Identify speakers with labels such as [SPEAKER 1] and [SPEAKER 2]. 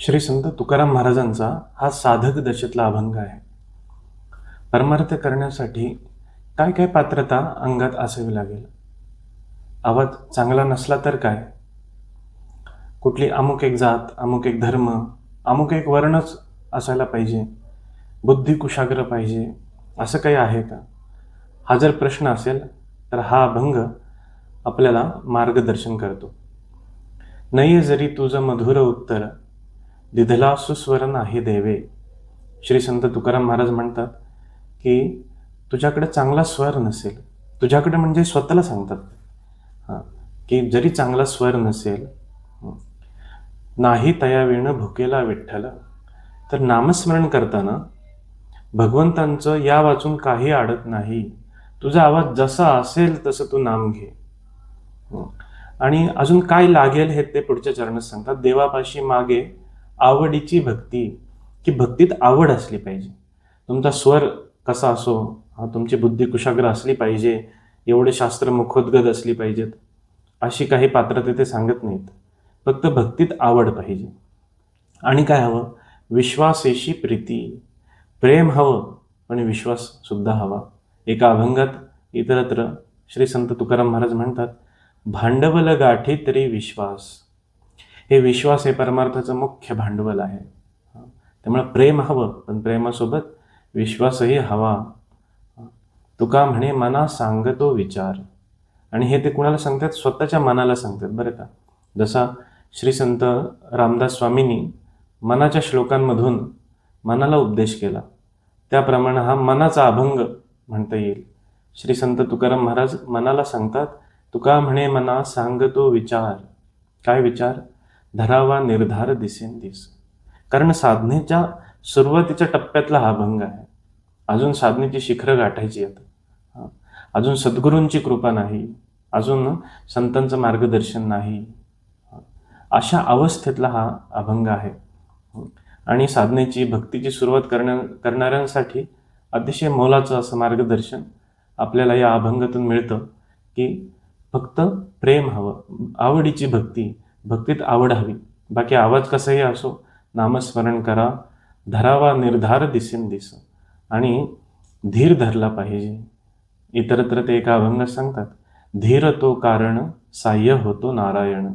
[SPEAKER 1] श्री संत तुकाराम महाराजांचा हा साधक दशेतला अभंग आहे. परमार्थ करण्यासाठी काय काय पात्रता अंगात असावी लागेल? आवाज चांगला नसला तर काय? कुठली अमुक एक जात अमुक एक धर्म अमुक एक वर्णच असायला पाहिजे. बुद्धी कुशाग्र पाहिजे. असं काही आहे का? हा जर प्रश्न असेल तर हा अभंग आपल्याला मार्गदर्शन करतो. नाही जरी तुझं मधुर उत्तर दिधला सुस्वर नाही देवे. श्री संत तुकाराम महाराज म्हणतात की तुझ्याकडे चांगला स्वर नसेल. तुझ्याकडे म्हणजे स्वतःला सांगतात. हां की जरी चांगला स्वर नसेल नाही तया वेणं भुकेला विठ्ठल. तर नामस्मरण करताना भगवंतांचं या वाचून काही आडत नाही. तुझा आवाज जसा असेल तसं तू नाम घे. आणि अजून काय लागेल हे ते पुढच्या चरणात सांगतात. देवापाशी मागे आवडीची भक्ती की भक्तीत आवड असली पाहिजे. तुमचा स्वर कसा असो हा तुमची बुद्धी कुशाग्र असली पाहिजे एवढे शास्त्र मुखोद्गत असली पाहिजेत अशी काही पात्र ते सांगत नाहीत. फक्त भक्तीत आवड पाहिजे. आणि काय हवं? विश्वासेशी प्रीती. प्रेम हवं पण विश्वास सुद्धा हवा. एका अभंगात इतरत्र श्री संत तुकाराम महाराज म्हणतात भांडवल गाठी तरी विश्वास. हे विश्वास हे परमार्थाचं मुख्य भांडवल आहे. त्यामुळे प्रेम हवं पण प्रेमासोबत विश्वासही हवा. तुका म्हणे मना सांगतो विचार. आणि हे ते कुणाला सांगतात? स्वतःच्या मनाला सांगतात बरं का? जसा श्री संत रामदास स्वामींनी मनाच्या श्लोकांमधून मनाला उपदेश केला त्याप्रमाणे हा मनाचा अभंग म्हणता येईल. श्री संत तुकाराम महाराज मनाला सांगतात तुका म्हणे मना सांगतो विचार. काय विचार? धरावा निर्धार दिसेन दिस कारण साधनेच्या सुरुवातीच्या टप्प्यातला हा अभंग आहे. अजून साधनेची शिखरं गाठायची आहेत. अजून सद्गुरूंची कृपा नाही. अजून संतांचं मार्गदर्शन नाही. अशा अवस्थेतला हा अभंग आहे. आणि साधनेची भक्तीची सुरुवात करण्या करणाऱ्यांसाठी अतिशय मोलाचं असं मार्गदर्शन आपल्याला या अभंगातून मिळतं की फक्त प्रेम हवं. आवडीची भक्ती भक्तीत आवड हवी. बाकी आवाज कसाही असो नामस्मरण करा धरावा निर्धार दिसेन दिस. आणि धीर धरला पाहिजे. इतरत्र ते एका अभंगात सांगतात धीर तो कारण साह्य होतो नारायण.